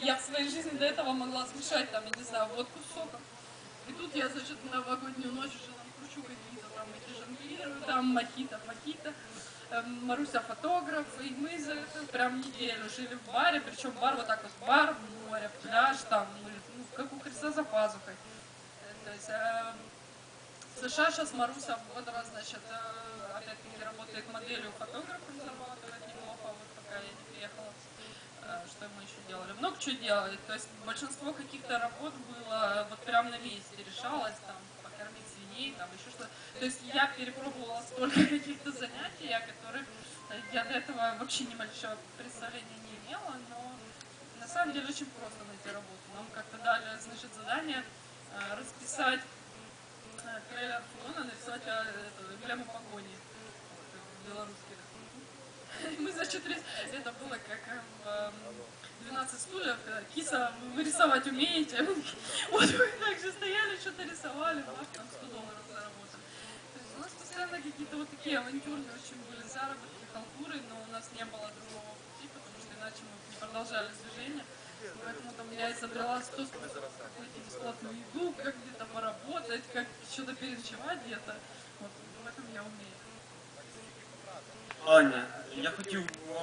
Я в своей жизни до этого могла смешать там, я не знаю, водку с соком. И тут я, значит, на новогоднюю ночь уже там кручу какие-то там эти жонглирую, там мохито, мохито. Эм, Маруся фотограф, и мы за это прям неделю жили в баре, причем бар вот так вот, бар, море, пляж, там, ну, ну, как у Христа за пазухой. Э, То есть, эм, в США сейчас Маруся раз, значит, э, опять-таки работает моделью фотографом, зарабатывает неплохо, вот пока я не приехала. Э, Что мы еще делали? Много чего делали. То есть большинство каких-то работ было вот прям на месте, решалось там покормить свиней, там еще что-то. То есть я перепробовала столько каких-то занятий, о которых я до этого вообще ни малейшего представления не имела, но на самом деле очень просто найти работу. Нам как-то дали, значит, задание э, расписать э, трейлер фона, написать э, эмблему погони белорусских. Мы, значит, это было как эм, 12 стульев, э, киса, вы рисовать умеете? Вот мы так же стояли, что-то рисовали, нас там 100 долларов заработали. У нас постоянно какие-то вот такие авантюрные очень были заработки, халтуры, но у нас не было другого пути, потому что иначе мы не продолжали движение. Поэтому там я 100 способов, как найти бесплатную еду, как где-то поработать, как что-то переночевать где-то. Вот в этом я умею. Аня, я хотів вас